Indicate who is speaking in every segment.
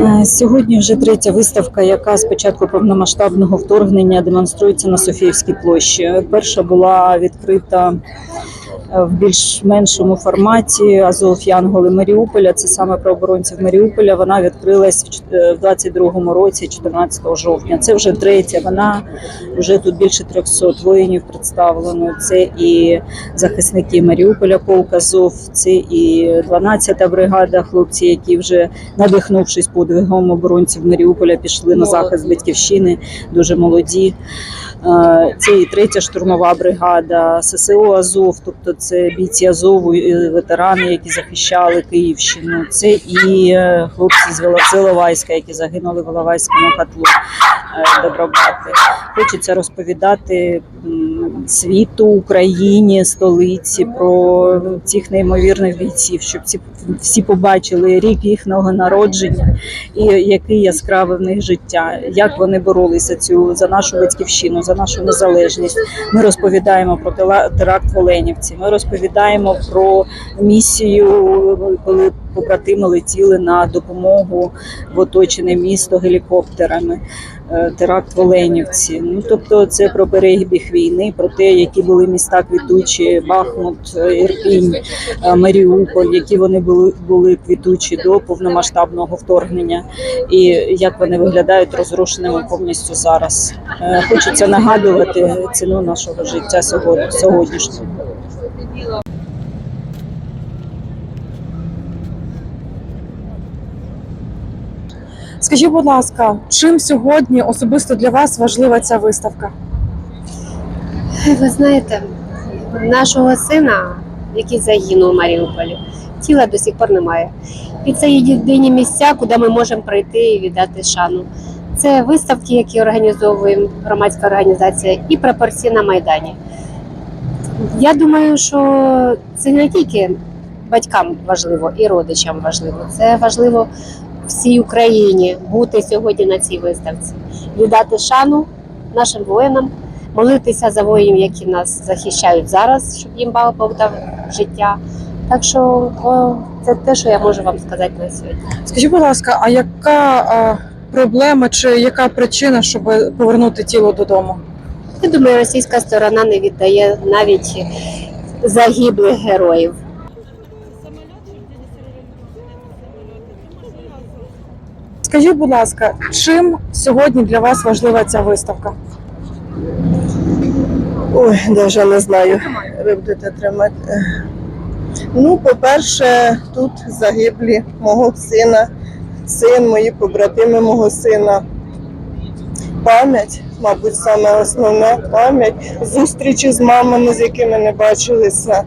Speaker 1: Е, Сьогодні вже третя виставка, яка з початку повномасштабного вторгнення демонструється на Софіївській площі. Перша була відкрита в більш-меншому форматі Азов Янголи Маріуполя. Це саме про оборонців Маріуполя. Вона відкрилась в чот- е, 22-му році, 14 жовтня. Це вже третя. Вона вже тут більше 300 воїнів представлено. Це і захисники Маріуполя, полк Азов, це і 12-та бригада, хлопці, які вже надихнувшись подвигом оборонців Маріуполя, пішли на захист батьківщини, дуже молоді. Е, Це і третя штурмова бригада, ССО Азов, тобто це бійці Азову, ветерани, які захищали Київщину. Це і е, хлопці з Іловайська, які загинули в Іловайському котлу е, добробати. Хочеться розповідати світу, Україні, столиці про цих неймовірних бійців, щоб ці всі побачили рік їхнього народження і яке яскраве в них життя, як вони боролися цю за нашу батьківщину, за нашу незалежність. Ми розповідаємо про теракт в Оленівці. Ми розповідаємо про місію, коли побратими летіли на допомогу в оточене місто гелікоптерами. Е, Теракт в Оленівці. Ну тобто, це про перебіг війни, про те, які були міста квітучі, Бахмут, е, Ірпінь, е, Маріуполь, які вони були були квітучі до повномасштабного вторгнення, і як вони виглядають розрушеними повністю зараз. Хочеться нагадувати ціну нашого життя сьогодні сьогоднішнього.
Speaker 2: Скажіть, будь ласка, чим сьогодні особисто для вас важлива ця виставка?
Speaker 3: Ви знаєте, нашого сина, який загинув у Маріуполі, тіла до сих пор немає. І це єдині місця, куди ми можемо прийти і віддати шану. Це виставки, які організовує громадська організація, і прапорці на Майдані. Я думаю, що це не тільки батькам важливо і родичам важливо. Це важливо всій Україні бути сьогодні на цій виставці, віддати шану нашим воїнам, молитися за воїнів, які нас захищають зараз, щоб їм Бог дав життя. Так що о, це те, що я можу вам сказати на сьогодні.
Speaker 2: Скажіть, будь ласка, а яка а, проблема чи яка причина, щоб повернути тіло додому?
Speaker 3: Я думаю, російська сторона не віддає навіть загиблих героїв.
Speaker 2: Скажіть, будь ласка, чим сьогодні для вас важлива ця виставка?
Speaker 4: Ой, навіть не знаю, ви будете тримати. Ну, по-перше, тут загиблі мого сина, син, мої побратими мого сина. Пам'ять, мабуть, саме основне пам'ять, зустрічі з мамами, з якими не бачилися.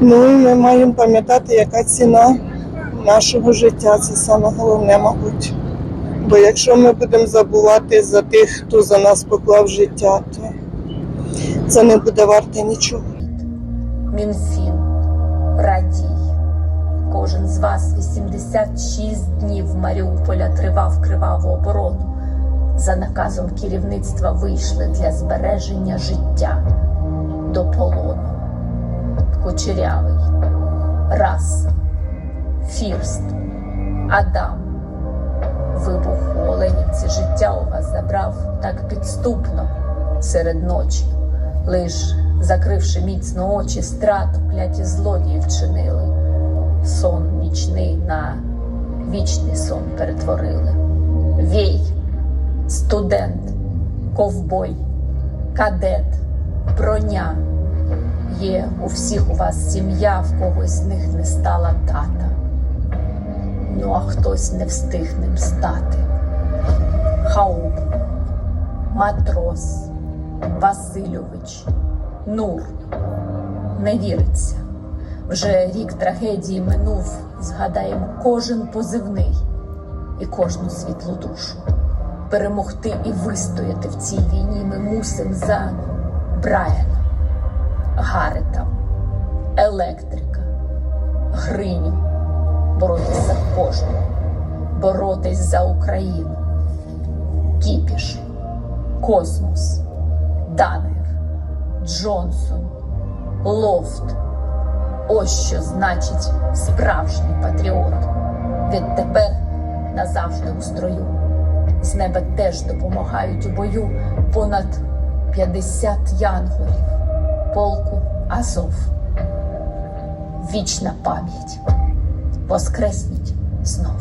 Speaker 4: Ну ми маємо пам'ятати, яка ціна нашого життя. Це саме головне, мабуть. Бо якщо ми будемо забувати за тих, хто за нас поклав життя, то це не буде варте нічого.
Speaker 5: Мінфін, радій. Кожен з вас 86 днів Маріуполя тривав криваву оборону. За наказом керівництва вийшли для збереження життя до полону. Кучерявий, Рас, Фірст, Адам. Вибух у Оленівці життя у вас забрав так підступно серед ночі. Лиш закривши міцно очі, страту кляті злодії вчинили. Сон нічний на вічний сон перетворили. Вій, студент, ковбой, кадет, броня. Є у всіх у вас сім'я, в когось з них не стала тата. Ну а хтось не встиг ним стати. Хауп, матрос, Васильович, Нур. Не віриться. Вже рік трагедії минув, згадаємо кожен позивний і кожну світлу душу. Перемогти і вистояти в цій війні ми мусимо за Брайана, Гарета, Електрика, Гриню, боротися за кожного, боротись за Україну, Кіпіш, Космос, Данер, Джонсон, Лофт. Ось що значить справжній патріот. Відтепер назавжди у строю. З неба теж допомагають у бою понад 50 янголів, полку Азов. Вічна пам'ять. Воскресніть знов.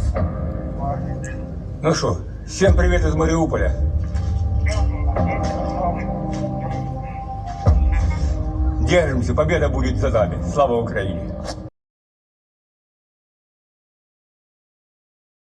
Speaker 6: Ну что, всем привет из Мариуполя. Держимся, победа будет за нами. Слава Украине!